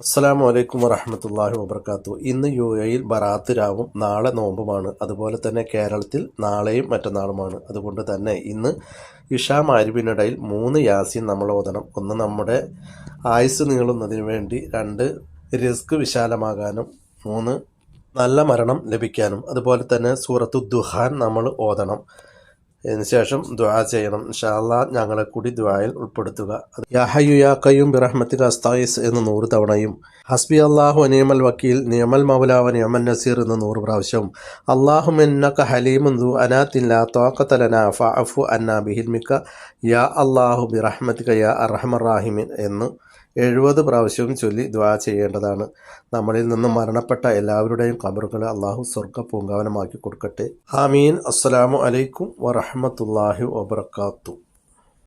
അസ്സലാമു വലൈക്കും വറഹമത്തല്ലാഹി വബർക്കാത്തു ഇന്ന് യു എയിൽ ബറാത്ത് രാവും നാളെ നോമ്പുമാണ്. അതുപോലെ തന്നെ കേരളത്തിൽ നാളെയും മറ്റന്നാളുമാണ്. അതുകൊണ്ട് തന്നെ ഇന്ന് ഇഷാ മാരിബിനിടയിൽ മൂന്ന് യാസീൻ നമ്മൾ ഓതണം. ഒന്ന് നമ്മുടെ ആയുസ് നീളുന്നതിന് വേണ്ടി രണ്ട് റിസ്ക് വിശാലമാകാനും മൂന്ന് നല്ല മരണം ലഭിക്കാനും. അതുപോലെ തന്നെ സൂറത്തു ദുഹാൻ നമ്മൾ ഓതണം. അതിനുശേഷം ദ്വാ ചെയ്യണം. ഇൻഷാല്ല ഞങ്ങളെ കൂടി ദ്വായിൽ ഉൾപ്പെടുത്തുക. യാഹയു യാ ബിറഹ്മത്തിൽ അസ്തായിസ് എന്ന് നൂറ് തവണയും ഹസ്ബി അള്ളാഹു നിയമൽ വക്കീൽ നിയമൽ മൗലാവ നിയമൻ നസീർ എന്ന് നൂറ് പ്രാവശ്യവും അള്ളാഹു മിന്നക്ക ഹലീമു ദു അനാത്തില്ല തോക്കത്തലന ഫഅഫു അന്ന ബിഹിൽമിക്ക യാ അള്ളാഹു ബിറഹ്മത്തിക യാ അറഹമർ റാഹിമിൻ എന്ന് എഴുപത് പ്രാവശ്യവും ചൊല്ലി ദ്വാ ചെയ്യേണ്ടതാണ്. നമ്മളിൽ നിന്ന് മരണപ്പെട്ട എല്ലാവരുടെയും കബറുകളെ അള്ളാഹു സ്വർഗ പൂങ്കാവനമാക്കി കൊടുക്കട്ടെ. ആമീൻ. അസ്സലാമു അലൈക്കും വറഹമത്തല്ലാഹി വബർക്കാത്തു